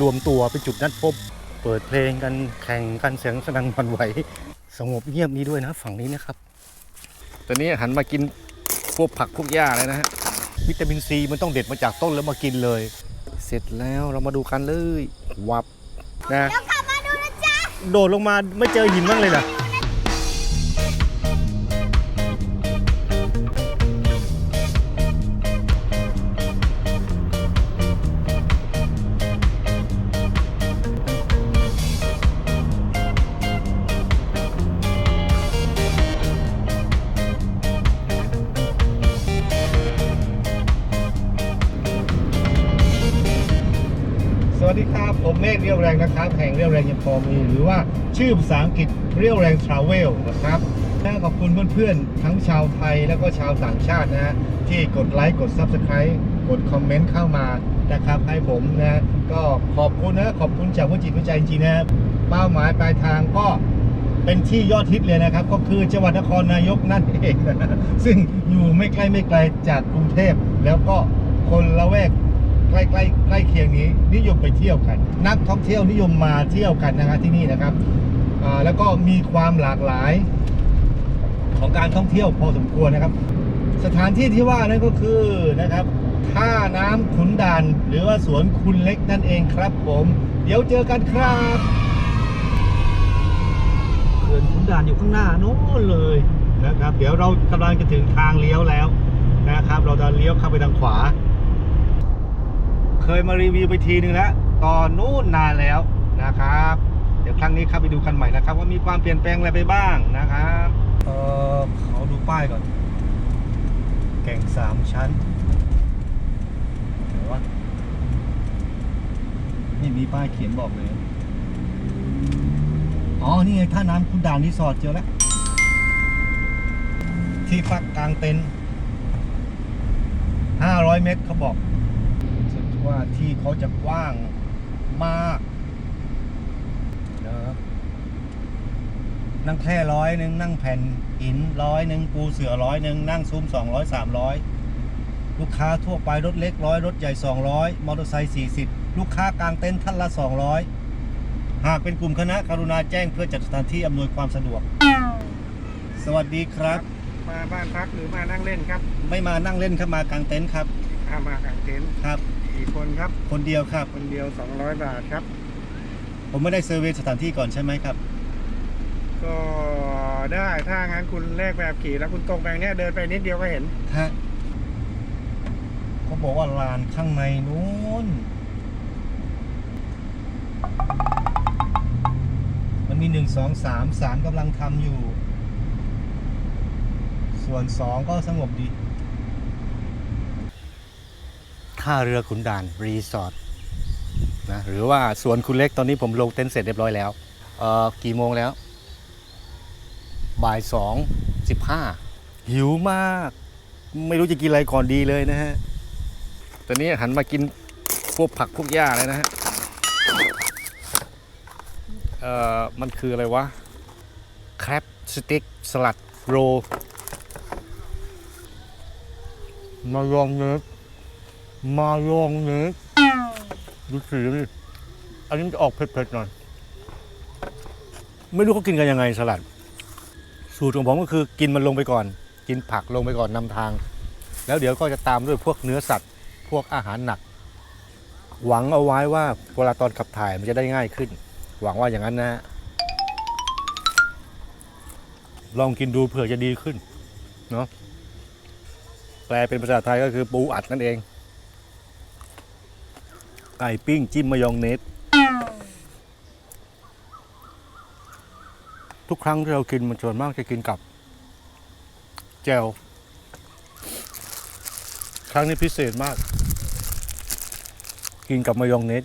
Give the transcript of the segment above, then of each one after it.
รวมตัวเป็นจุดนัดพบ เปิดเพลงกันแข่งกันเสียงสนั่นหวันไหว สงบเงียบนี้ด้วยนะฝั่งนี้นะครับ ตอนนี้หันมากินพวกผักพวกหญ้าเลยนะฮะวิตามินซีมันต้องเด็ดมาจากต้นแล้วมากินเลย เสร็จแล้วเรามาดูกันเลย วับนะแล้วกลับมาดูนะจ๊ะโดดลงมาไม่เจอหินบ้างเลยนะ วัสดีครับ ผมเมฆเรียวแรงนะครับแห่งเรียวแรงยังพอมี หรือว่าชื่อภาษาอังกฤษเรียวแรงทราเวลนะครับและขอบคุณเพื่อนๆ ทั้งชาวไทยแล้วก็ชาวต่างชาตินะฮะที่กดไลค์กด Subscribe กดคอมเมนต์เข้ามานะครับให้ผมนะก็ขอบคุณนะขอบคุณจากหัวจิตหัวใจจริงๆนะเป้าหมายปลายทางก็เป็นที่ยอดฮิตเลยนะครับ ก็คือจังหวัดนครนายกนั่นเองซึ่งอยู่ไม่ใกล้ไม่ไกลจากกรุงเทพแล้วก็คนละแวก ใกล้ใกล้ใกล้เคียงนี้ นิยมไปเที่ยวกัน นักท่องเที่ยวนิยมมาเที่ยวกันนะครับที่นี่นะครับแล้วก็มีความหลากหลายของการท่องเที่ยวพอสมควรนะครับ สถานที่ที่ว่านั่นก็คือนะครับท่าน้ำขุนด่าน หรือว่าสวนคุณเล็กนั่นเองครับผม เดี๋ยวเจอกันครับเขื่อนขุนด่านอยู่ข้างหน้าโน้นเลยนะครับ เดี๋ยวเรากำลังจะถึงทางเลี้ยวแล้วนะครับ เราจะเลี้ยวเข้าไปทางขวา เคยมารีวิวไปทีนึงแล้วตอนนู้นนานแล้วนะครับ เดี๋ยวครั้งนี้เข้าไปดูกันใหม่นะครับ ว่ามีความเปลี่ยนแปลงอะไรไปบ้างนะครับเออขอดูป้ายก่อน แก่งสามชั้นไหนวะนี่มีป้ายเขียนบอกเลย อ๋อ นี่ไงท่าน้ำคุณด่านรีสอร์ทเจอแล้ว ที่พักกลางเต็นท์500 เมตรเขาบอก ว่าที่เขาจะกว้างมากนะครับนั่งแค่ร้อยหนึ่งนั่งแผ่นหินร้อยหนึ่งปูเสือร้อยหนึ่งนั่งซุ้มสองร้อยสามร้อยลูกค้าทั่วไปรถเล็กร้อยรถใหญ่สองร้อยมอเตอร์ไซค์สี่สิบลูกค้ากลางเต็นท์ท่านละสองร้อยหากเป็นกลุ่มคณะกรุณาแจ้งเพื่อจัดสถานที่อำนวยความสะดวก สวัสดีครับ มาบ้านพักหรือมานั่งเล่นครับไม่มานั่งเล่นครับมากางเต็นท์ครับอามากางเต็นท์ครับ กี่คนครับ คนเดียวครับ คนเดียว 200 บาทครับ ผมไม่ได้เซอร์เวย์สถานที่ก่อนใช่ไหมครับ ก็ได้ถ้างั้นคุณแลกแบบขี่แล้วคุณตรงไปเนี้ยเดินไปนิดเดียวก็เห็นฮะเขาบอกว่าลานข้างในนู้นมันมีหนึ่งสองสามสามกำลังทำอยู่ ส่วนสองก็สงบดี ท่าเรือขุนด่านรีสอร์ทนะหรือว่าสวนคุณเล็กตอนนี้ผมลงเต็นท์เสร็จเรียบร้อยแล้วเอ่อกี่โมงแล้ว บ่ายสองสิบห้าหิวมาก ไม่รู้จะกินอะไรก่อนดีเลยนะฮะตอนนี้หันมากินพวกผักพวกหญ้าเลยนะฮะเอ่อมันคืออะไรวะ แครบสติ๊กสลัดโร มายองเนสมายองเนสดูสีนี่อันนี้มันจะออกเผ็ดๆหน่อย ไม่รู้เขากินกันยังไงสลัด สูตรของผมก็คือกินมันลงไปก่อน กินผักลงไปก่อนนำทาง แล้วเดี๋ยวก็จะตามด้วยพวกเนื้อสัตว์ พวกอาหารหนัก หวังเอาไว้ว่าเวลาตอนขับถ่ายมันจะได้ง่ายขึ้น หวังว่าอย่างนั้นนะ ลองกินดูเผื่อจะดีขึ้น เนาะ แปลเป็นภาษาไทยก็คือปูอัดนั่นเอง ไก่ปิ้งจิ้มมายองเนส ทุกครั้งที่เรากินมันส่วนมากจะกินกับ แจว ครั้งนี้พิเศษมาก กินกับมายองเนส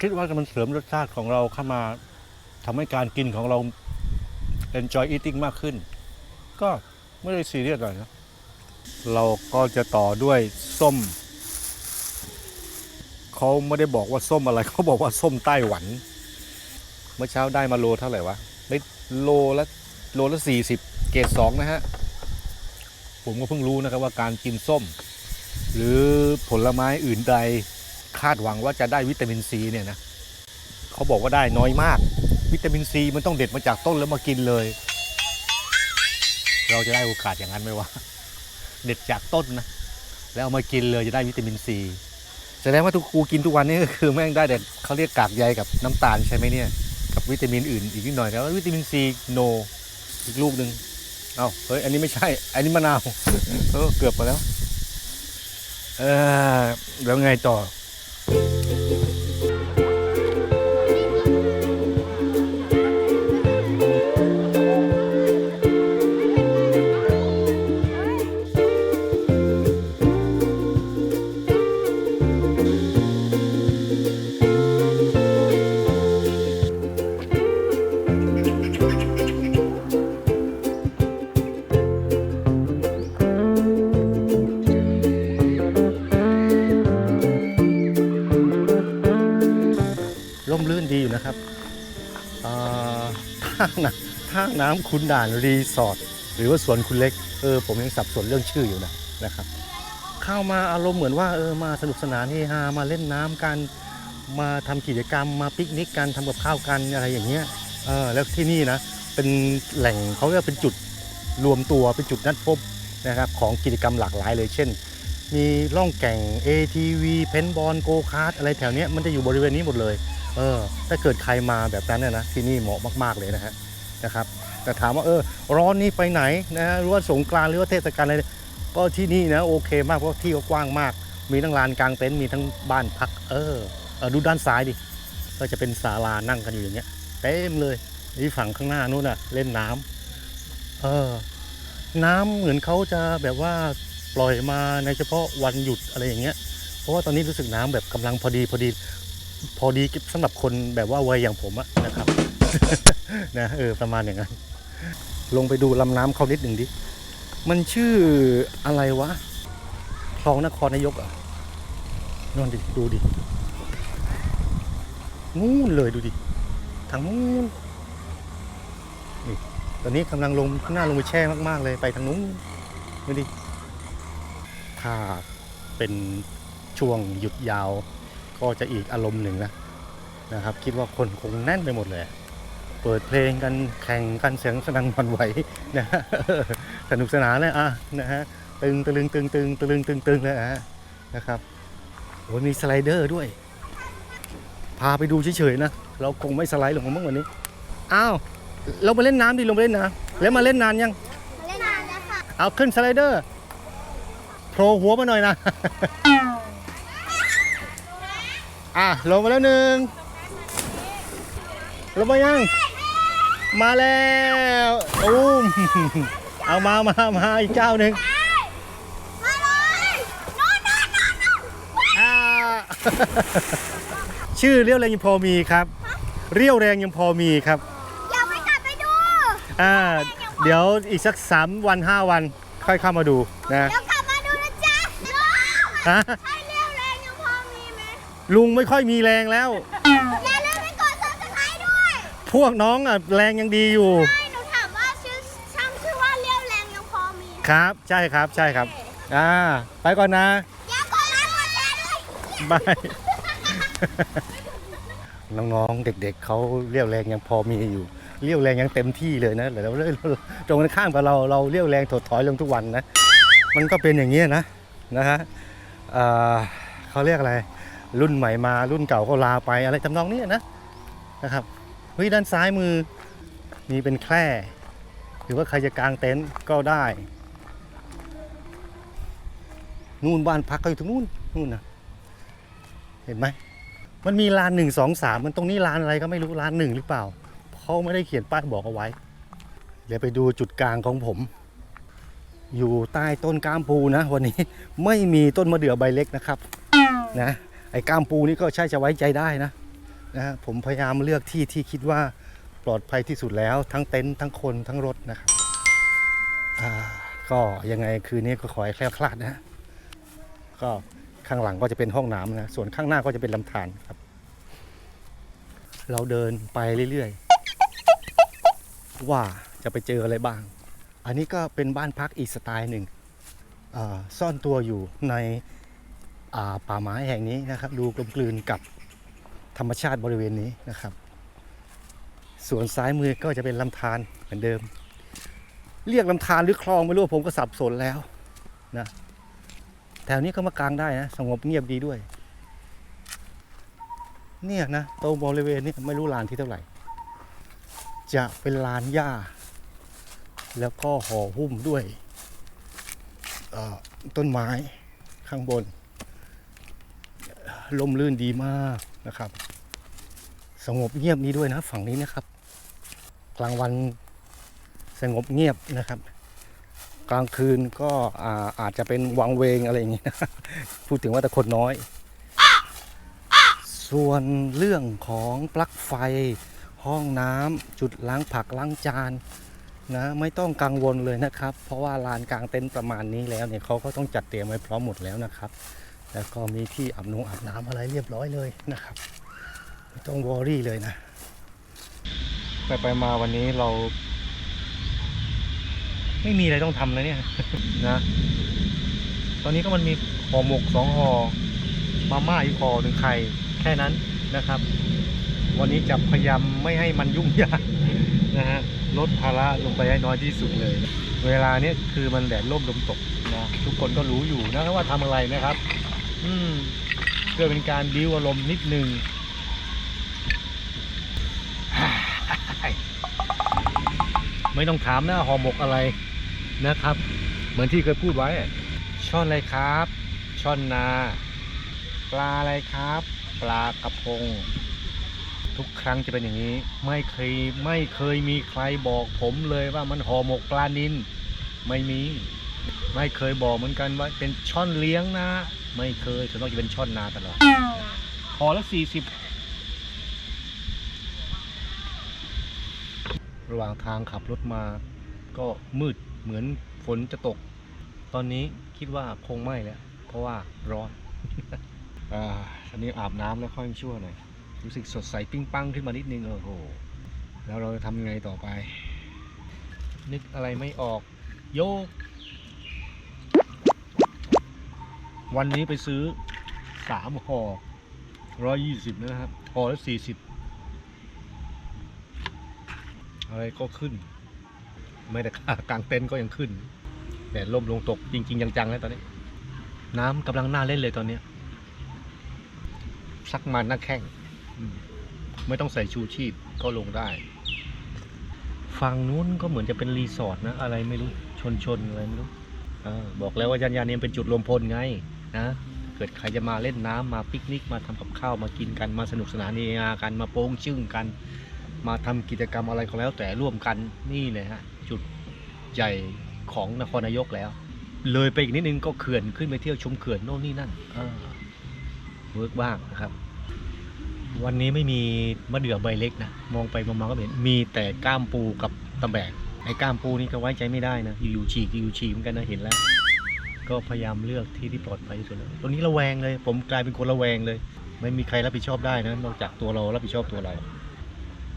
คิดว่ามันเสริมรสชาติของเราเข้ามาทำให้การกินของเรา enjoy eating มากขึ้น ก็ ไม่ได้ซีเรียสอะไรนะเราก็จะต่อด้วยส้ม เขาไม่ได้บอกว่าส้มอะไร เขาบอกว่าส้มไต้หวัน เมื่อเช้าได้มาโลเท่าไหร่วะได้โลละโลละสี่สิบเกรดสองนะฮะ ผมก็เพิ่งรู้นะครับว่าการกินส้ม หรือผลไม้อื่นใดคาดหวังว่าจะได้วิตามินซีเนี่ยนะเขาบอกว่าได้น้อยมาก วิตามินซีมันต้องเด็ดมาจากต้นแล้วมากินเลย เราจะได้โอกาสอย่างนั้นไหมวะเด็ดจากต้นนะ แล้วเอามากินเลยจะได้วิตามินซีแสดงว่าทุกครูกินทุกวันนี้ก็คือแม่งได้แต่เขาเรียกกากใยกับน้ำตาลใช่ไหมเนี่ย กับวิตามินอื่นอีกนิดหน่อยแต่ว่าวิตามินซีโนอีกลูกหนึ่งเอ้าเฮ้ยอันนี้ไม่ใช่ อันนี้มะนาวเออเกือบไปแล้ว เออแล้วไงต่อ อยู่นะครับท่าน้ำท่าน้ำคุณด่านรีสอร์ทหรือว่าสวนคุณเล็กเออผมยังสับสนเรื่องชื่ออยู่นะนะครับ เข้ามาอารมณ์เหมือนว่าเออมาสนุกสนานเฮฮามาเล่นน้ำกัน มาทำกิจกรรมมาปิกนิกกันทำกับข้าวกันอะไรอย่างเงี้ยเออแล้วที่นี่นะเป็นแหล่งเขาเรียกเป็นจุดรวมตัวเป็นจุดนัดพบนะครับของกิจกรรมหลากหลายเลยเช่น มีล่องแก่ง ATV เพนบอลโกคาร์ดอะไรแถวเนี้ยมันจะอยู่บริเวณนี้หมดเลย เออถ้าเกิดใครมาแบบนั้นเนะนะที่นี่เหมาะมากๆเลยนะฮะนะครับแต่ถามว่าเออร้อนนี่ไปไหนนะฮะหรือว่าสงกรานต์หรือว่าเทศกาลอะไรก็ที่นี่นะโอเคมากเพราะที่ก็กว้างมาก มีทั้งลานกลางเต็นท์มีทั้งบ้านพัก เออเออดูด้านซ้ายดิก็จะเป็นศาลานั่งกันอยู่อย่างเงี้ยเต็มเลยที่ฝั่งข้างหน้านู้นน่ะเล่นน้ำเออ น้ำเหมือนเขาจะแบบว่าปล่อยมาในเฉพาะวันหยุดอะไรอย่างเงี้ย เพราะว่าตอนนี้รู้สึกน้ำแบบกำลังพอดีพอดี พอดีสำหรับคนแบบว่าวัยอย่างผมอะนะครับ นะเออประมาณอย่างนั้น ลงไปดูลำน้ำเขานิดหนึ่งดิ มันชื่ออะไรวะ คลองนครนายกอะนอนดิ ดูดิ นู่นเลยดูดิ ทางนู้นนี่ตอนนี้กำลังลมข้างหน้าลงไปแช่มาก ๆ เลยไปทางนู้นดูดิถ้าเป็นช่วงหยุดยาว ก็จะอีกอารมณ์หนึ่งนะนะครับ คิดว่าคนคงแน่นไปหมดเลย เปิดเพลงกันแข่งกันเสียงสนั่นหวันไหวนะฮะสนุกสนานเลยอะนะฮะตึงตะลึงตึงตึงตะลึงตึงตึงเลยอะนะครับโอ้ยมีสไลเดอร์ด้วย พาไปดูเฉยๆนะเราคงไม่สไลด์ลงมาเมื่อวันนี้อ้าวเราไปเล่นน้ำดิลงไปเล่นน้ำแล้วมาเล่นนานยังเล่นนานแล้วค่ะเอาขึ้นสไลเดอร์โผล่หัวมาหน่อยนะ อะลงมาแล้วหนึ่งลงมายัง มาแล้วอุ้มเอามามามาอีกเจ้าหนึ่งมาเลยนอนนอนนอนนอนอ่าชื่อเรียวแรงยังพอมีครับ เรียวแรงยังพอมีครับอย่าไปกลับไปดูอ่าเดี๋ยวอีกสักสามวันห้าวันค่อยเข้ามาดูนะเดี๋ยวกลับมาดูนะจ๊ะฮะ ลุงไม่ค่อยมีแรงแล้ว อย่าลืมไปกดซับสไครต์ด้วย พวกน้องอะแรงยังดีอยู่ ใช่ หนูถามว่าชื่อช่างชื่อว่าเรียวแรงยังพอมี ครับ ใช่ครับ ใช่ครับ อ่า ไปก่อนนะ อย่ากดไลค์กดแชร์ด้วยบาย น้องๆ เด็กๆ เขาเรียวแรงยังพอมีอยู่ เรียวแรงยังเต็มที่เลยนะแต่เราตรงกันข้ามกับเราเราเรียวแรงถดถอยลงทุกวันนะ มันก็เป็นอย่างนี้ยนะนะฮะเอ่อเขาเรียกอะไร รุ่นใหม่มารุ่นเก่าก็ลาไปอะไรทำนองนี้นะนะครับเฮ้ยด้านซ้ายมือมีเป็นแคร่หรือว่าใครจะกางเต็นท์ก็ได้ นู่นบ้านพักก็อยู่ตรงนู่นนู่นนะเห็นไหมมันมีลานหนึ่งสองสามมันตรงนี้ลานอะไรก็ไม่รู้ลานหนึ่งหรือเปล่าเขาไม่ได้เขียนป้ายบอกเอาไว้ เดี๋ยวไปดูจุดกลางของผม อยู่ใต้ต้นก้ามปูนะ วันนี้ไม่มีต้นมะเดื่อใบเล็กนะครับ นะ ไอ้ก้ามปูนี่ก็ใช่จะไว้ใจได้นะนะฮะผมพยายามเลือกที่ที่คิดว่าปลอดภัยที่สุดแล้ว ทั้งเต็นท์ทั้งคนทั้งรถนะครับก็ยังไงคืนนี้ก็ขอให้แคล้วคลาดนะก็ข้างหลังก็จะเป็นห้องน้ำนะ ส่วนข้างหน้าก็จะเป็นลำธารครับ เราเดินไปเรื่อยๆ ว่าจะไปเจออะไรบ้าง อันนี้ก็เป็นบ้านพักอีกสไตล์หนึ่งซ่อนตัวอยู่ใน ป่าไม้แห่งนี้นะครับ ดูกลมกลืนกับธรรมชาติบริเวณนี้นะครับ ส่วนซ้ายมือก็จะเป็นลำธารเหมือนเดิม เรียกลำธารหรือคลองไม่รู้ผมก็สับสนแล้วนะแถวนี้ก็มากลางได้นะสงบเงียบดีด้วย เนี่ยนะตรงบริเวณนี้ไม่รู้ลานที่เท่าไหร่ จะเป็นลานหญ้า แล้วก็ห่อหุ้มด้วยต้นไม้ข้างบน ลมลื่นดีมากนะครับ สงบเงียบนี้ด้วยนะฝั่งนี้นะครับ กลางวันสงบเงียบนะครับ กลางคืนก็อาอาจจะเป็นวังเวงอะไรอย่างนี้นะพูดถึงว่าแต่คนน้อย ส่วนเรื่องของปลั๊กไฟ ห้องน้ำจุดล้างผักล้างจานนะไม่ต้องกังวลเลยนะครับ เพราะว่าลานกลางเต็นท์ประมาณนี้แล้วเนี่ยเขาก็ต้องจัดเตรียมไว้พร้อมหมดแล้วนะครับ แล้วก็มีที่อาบนงอาบน้ำอะไรเรียบร้อยเลยนะครับ ไม่ต้องวอรี่เลยนะ ไปไปมาวันนี้เรา ไม่มีอะไรต้องทำแล้วเนี่ยนะ ตอนนี้ก็มันมีห่อหมกสองห่อมาม่าอีกห่อหนึ่งไข่แค่นั้นนะครับ วันนี้จะพยายามไม่ให้มันยุ่งยากนะฮะลดภาระลงไปให้น้อยที่สุดเลย เวลาเนี้ยคือมันแดดร่มลมตกนะทุกคนก็รู้อยู่นะว่าทำอะไรนะครับ อืมเพื่อเป็นการบิ้วอารมณ์นิดนึงไม่ต้องถามนะห่อหมกอะไรนะครับ เหมือนที่เคยพูดไว้ ช่อนอะไรครับ ช่อนนา ปลาอะไรครับ ปลากระพง ทุกครั้งจะเป็นอย่างนี้ ไม่เคยไม่เคยมีใครบอกผมเลยว่ามันห่อหมกปลานินไม่มี ไม่เคยบอกเหมือนกันว่าเป็นช่อนเลี้ยงนะ ไม่เคยส่วนมากจะเป็นช่อนนาตลอดห่อละสี่สิบระหว่างทางขับรถมาก็มืดเหมือนฝนจะตก ตอนนี้คิดว่าคงไม่แล้ว เพราะว่าร้อนอ่าอันนี้อาบน้ำแล้วค่อยชั่วหน่อยรู้สึกสดใสปิ้งปังขึ้นมานิดนึงโอ้โห แล้วเราจะทำยังไงต่อไป นึกอะไรไม่ออก โยก วันนี้ไปซื้อสามห่อร้อยยี่สิบนะครับห่อละสี่สิบอะไรก็ขึ้น ไม่แต่ค่ากลางเต็นท์ก็ยังขึ้นแดดล่มลงตกจริง ๆ จังๆแล้วตอนนี้ น้ำกำลังน่าเล่นเลยตอนนี้ยสักมันหน้าแข้งไม่ต้องใส่ชูชีพก็ลงได้ฝั่งนู้นก็เหมือนจะเป็นรีสอร์ทนะ อะไรไม่รู้ ชนชนๆอะไรไม่รู้อบอกแล้วว่ายันยาเนียมเป็นจุดรวมพลไง นะ เกิดใครจะมาเล่นน้ำมาปิกนิกมาทำกับข้าวมากินกันมาสนุกสนานเฮฮากันมาโป้งชึ่งกัน มาทำกิจกรรมอะไรก็แล้วแต่ร่วมกันนี่เลยฮะจุดใหญ่ของนครนายกแล้ว เลยไปอีกนิดนึงก็เขื่อนขึ้นไปเที่ยวชมเขื่อนโน่นนี่นั่นเวิร์กบ้างนะครับ วันนี้ไม่มีมะเดื่อใบเล็กนะมองไปมองมาก็เห็นมีแต่ก้ามปูกับตะแบกไอ้ก้ามปูนี่ก็ไว้ใจไม่ได้นะอยู่ๆฉีกอยู่ฉีกเหมือนกันนะเห็นแล้ว ก็พยายามเลือกที่ที่ปลอดภัยที่สุดแล้วตรงนี้ระแวงเลย ผมกลายเป็นคนระแวงเลย ไม่มีใครรับผิดชอบได้นะนอกจากตัวเรารับผิดชอบตัวเรา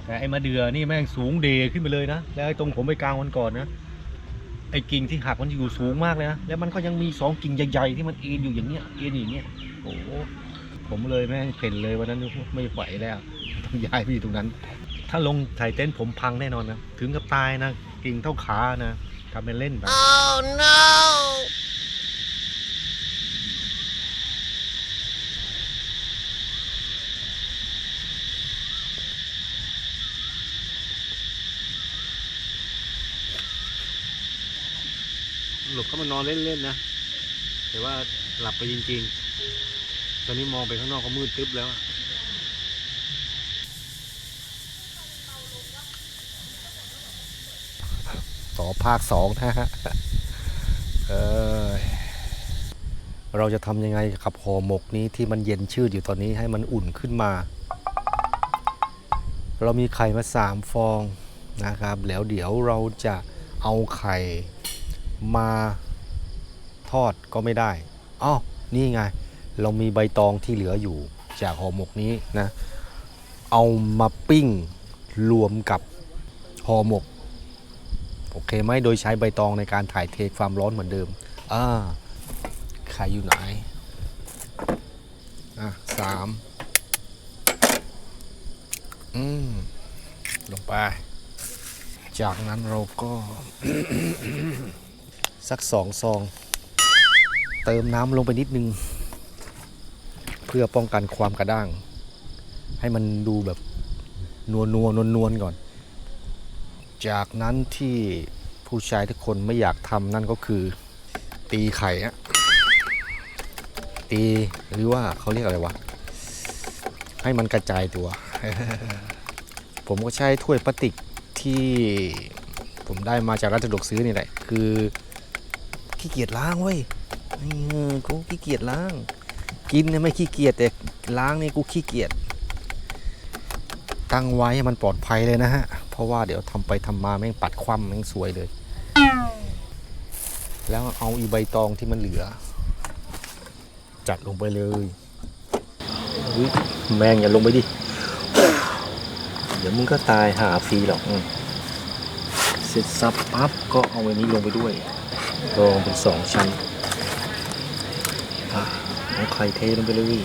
แต่ไอ้มะเดื่อนี่แม่งสูงเดขึ้นไปเลยนะ แล้วไอ้ตรงผมไปกลางวันก่อนนะ ไอ้กิ่งที่หักมันอยู่สูงมากเลยนะ แล้วมันก็ยังมีสองกิ่งใหญ่ๆที่มันเอ็นอยู่อย่างเนี้ย เอ็นอย่างเงี้ย โอ้โหผมเลยแม่งเข็นเลยวันนั้นไม่ไหวแล้วต้องย้ายไปอยู่ตรงนั้น ถ้าลงถ่ายเต้นท์ผมพังแน่นอนนะ ถึงกับตายนะ กิ่งเท่าขานะทำเป็นเล่นไป Oh no หลบเข้ามานอนเล่นๆนะ แต่ว่าหลับไปจริง ๆ ตอนนี้มองไปข้างนอกก็มืดตึ๊บแล้วต่อภาคสองนะฮะเออเราจะทำยังไงกับห่อหมกนี้ที่มันเย็นชืดอยู่ตอนนี้ให้มันอุ่นขึ้นมา เรามีไข่มาสามฟองนะครับ แล้วเดี๋ยวเราจะเอาไข่ มาทอดก็ไม่ได้อ้าวนี่ไง เรามีใบตองที่เหลืออยู่จากห่อหมกนี้นะ เอามาปิ้งรวมกับห่อหมก โอเคไหมโดยใช้ใบตองในการถ่ายเทความร้อนเหมือนเดิม อ่าไข่อยู่ไหน อ่าสามอืม ลงไป จากนั้นเราก็ สักสองซอง เติมน้ำลงไปนิดนึง เพื่อป้องกันความกระด้าง ให้มันดูแบบนัวนัวนวลนวลก่อน จากนั้นที่ผู้ชายทุกคนไม่อยากทำนั่นก็คือ ตีไข่อะตีหรือว่าเขาเรียกอะไรวะ ให้มันกระจายตัว ผมก็ใช้ถ้วยพลาสติกที่ผมได้มาจากร้านสะดวกซื้อนี่แหละ คือ ขี้เกียจล้างเว้ยเออกูขี้เกียจล้าง กินเนี่ยไม่ขี้เกียจแต่ล้างนี่กูขี้เกียจตั้งไว้ให้มันปลอดภัยเลยนะฮะ เพราะว่าเดี๋ยวทำไปทำมาแม่งปัดคว่ำแม่งสวยเลย แล้วเอาอีใบตองที่มันเหลือ จัดลงไปเลยแมงอย่าลงไปดิ เดี๋ยวมึงก็ตายหาฟรีหรอกเสร็จสับปั๊บก็เอาอันนี้ลงไปด้วย รองเป็นสองชั้นเอาไข่เทลงไปเลย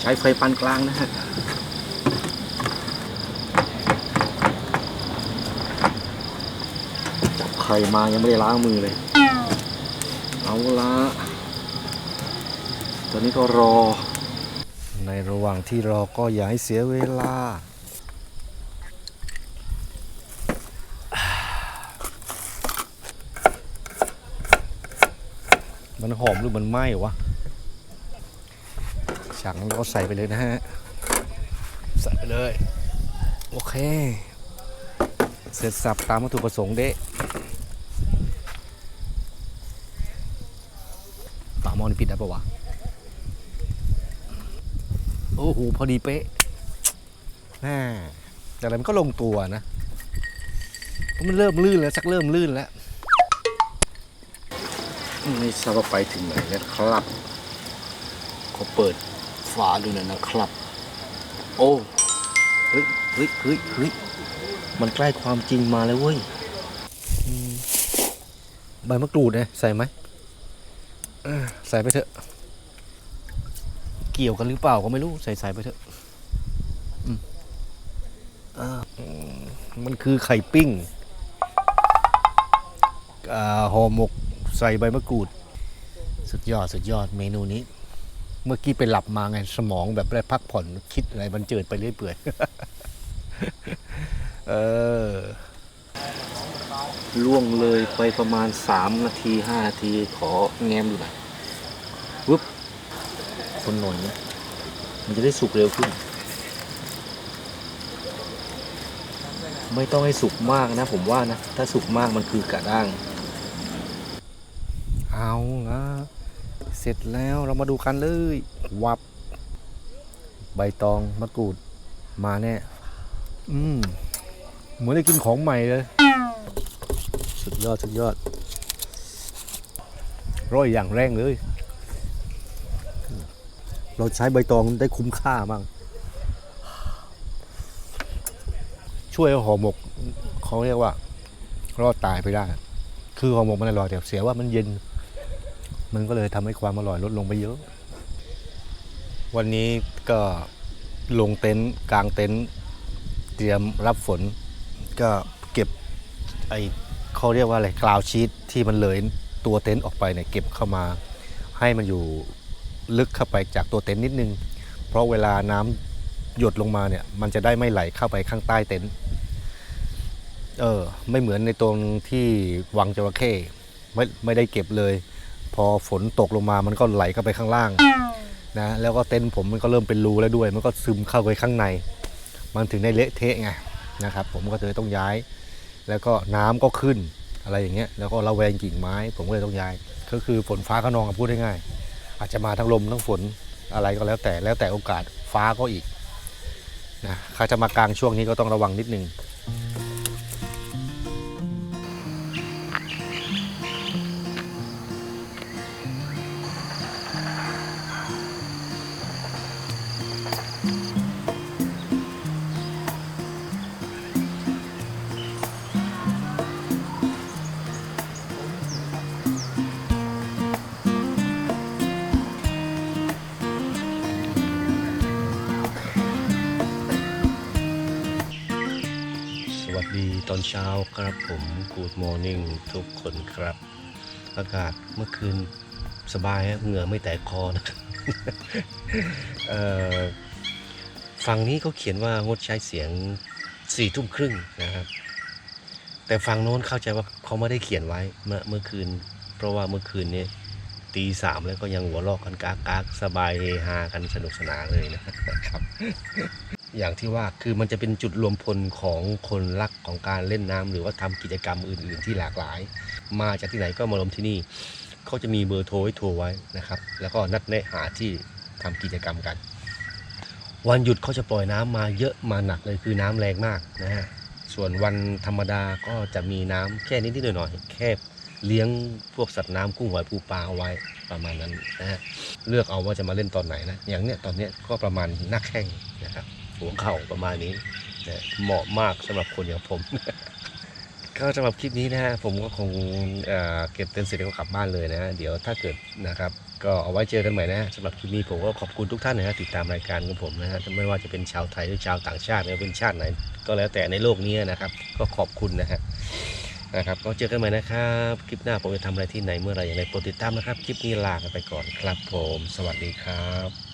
ใช้ไฟปานกลางนะฮะจับไข่มายังไม่ได้ล้างมือเลย เอาละตอนนี้ก็รอ ในระหว่างที่รอก็อย่าให้เสียเวลา มันหอมหรือมันไหม้วะจากนั้นก็ใส่ไปเลยนะฮะ ใส่ไปเลย โอเค เสร็จสับตามวัตถุประสงค์เด้ฝามอนี่ปิดได้ปะวะ โอ้โห พอดีเป๊ะน่าแต่อะไรมันก็ลงตัวนะ มันเริ่มลื่นแล้วสักเริ่มลื่นแล้ว ไม่ทราบว่าไปถึงไหนแล้วครับเขาเปิดฝาดูหน่อยนะครับ โอ้เฮ้ยเฮ้ยเฮ้ยเฮ้ยมันใกล้ความจริงมาแล้วเว้ยใบมะกรูดเนี่ยใส่ไหมใส่ไปเถอะ เกี่ยวกันหรือเปล่าก็ไม่รู้ ใส่ใส่ไปเถอะอืมอ่ามันคือไข่ปิ้งห่อหมก ใส่ใบมะกรูด สุดยอดสุดยอดเมนูนี้ เมื่อกี้ไปหลับมาไงสมองแบบได้พักผ่อนคิดอะไรบันเจิดไปเรื่อยเปื่อยเออล่วงเลยไปประมาณ 3 นาที 5 นาทีขอแง้มดูหน่อยวุ๊บคนหน่อยนะมันจะได้สุกเร็วขึ้น ไม่ต้องให้สุกมากนะผมว่านะ ถ้าสุกมากมันคือกระด้าง เอาละเสร็จแล้วเรามาดูกันเลย วับ ใบตองมะกรูดมาแน่อืมเหมือนได้กินของใหม่เลย สุดยอด สุดยอดร่อยอย่างแรงเลย เราใช้ใบตองได้คุ้มค่ามาก ช่วยห่อหมกเขาเรียกว่ารอดตายไปได้ คือห่อหมกมันอร่อยแต่เสียว่ามันเย็น มันก็เลยทำให้ความอร่อยลดลงไปเยอะ วันนี้ก็ลงเต็นท์กลางเต็นท์เตรียมรับฝน ก็เก็บไอเขาเรียกว่าอะไรกราวชีตที่มันเลยตัวเต็นท์ออกไปเนี่ยเก็บเข้ามา ให้มันอยู่ลึกเข้าไปจากตัวเต็นท์นิดนึง เพราะเวลาน้ำหยดลงมาเนี่ย มันจะได้ไม่ไหลเข้าไปข้างใต้เต็นท์เออ ไม่เหมือนในตรงที่วังจระเข้ไม่ไม่ได้เก็บเลย พอฝนตกลงมามันก็ไหลเข้าไปข้างล่างนะแล้วก็เต็นท์ผมมันก็เริ่มเป็นรูแล้วด้วย มันก็ซึมเข้าไปข้างใน มันถึงได้เละเทะไงนะครับ ผมก็เลยต้องย้าย แล้วก็น้ำก็ขึ้นอะไรอย่างเงี้ยแล้วก็ระแวงกิ่งไม้ ผมก็เลยต้องย้าย ก็คือฝนฟ้าขนองพูดง่ายๆอาจจะมาทั้งลมทั้งฝนอะไรก็แล้วแต่แล้วแต่โอกาสฟ้าก็อีกนะใครจะมากลางช่วงนี้ก็ต้องระวังนิดนึง Good Morning ทุกคนครับ อากาศเมื่อคืนสบายฮะเหงื่อไม่แตกคอนะฝั่งนี้เขาเขียนว่างดใช้เสียงสี่ทุ่มครึ่งนะครับ แต่ฝั่งโน้นเข้าใจว่าเขาไม่ได้เขียนไว้เมื่อเมื่อคืน เพราะว่าเมื่อคืนนี้ตีสามแล้วก็ยังหัวเราะกันกากากๆสบายเฮฮากันสนุกสนานเลยนะครับ อย่างที่ว่าคือมันจะเป็นจุดรวมพลของคนรักของการเล่นน้ำหรือว่าทำกิจกรรมอื่น ๆ ที่หลากหลาย มาจากที่ไหนก็มารวมที่นี่เขาจะมีเบอร์โทรให้โทรไว้นะครับ แล้วก็นัดแนะหาที่ทำกิจกรรมกัน วันหยุดเขาจะปล่อยน้ำมาเยอะมาหนักเลยคือน้ำแรงมากนะฮะส่วนวันธรรมดาก็จะมีน้ำแค่นิดๆหน่อยๆแค่เลี้ยงพวกสัตว์น้ำกุ้งหอยปูปลาเอาไว้ประมาณนั้นนะฮะเลือกเอาว่าจะมาเล่นตอนไหนนะอย่างเนี้ยตอนเนี้ยก็ประมาณน้าแข้งนะครับ หัวเข่าประมาณนี้นะเหมาะมากสำหรับคนอย่างผม ก็สำหรับคลิปนี้นะฮะผมก็คงเอ่อเก็บเต็นท์เสร็จแล้วก็กลับบ้านเลยนะเดี๋ยวถ้าเกิดนะครับ ก็เอาไว้เจอกันใหม่นะฮะสำหรับคลิปนี้ผมก็ขอบคุณทุกท่านนะฮะติดตามรายการของผมนะฮะไม่ว่าจะเป็นชาวไทยหรือชาวต่างชาติหรือเป็นชาติไหน ก็แล้วแต่ในโลกนี้นะครับ ก็ขอบคุณนะฮะนะครับก็เจอกันใหม่นะครับคลิปหน้าผมจะทำอะไรที่ไหนเมื่อไหรอย่างไรโปรดติดตามนะครับ คลิปนี้ลากันไปก่อนครับผม สวัสดีครับ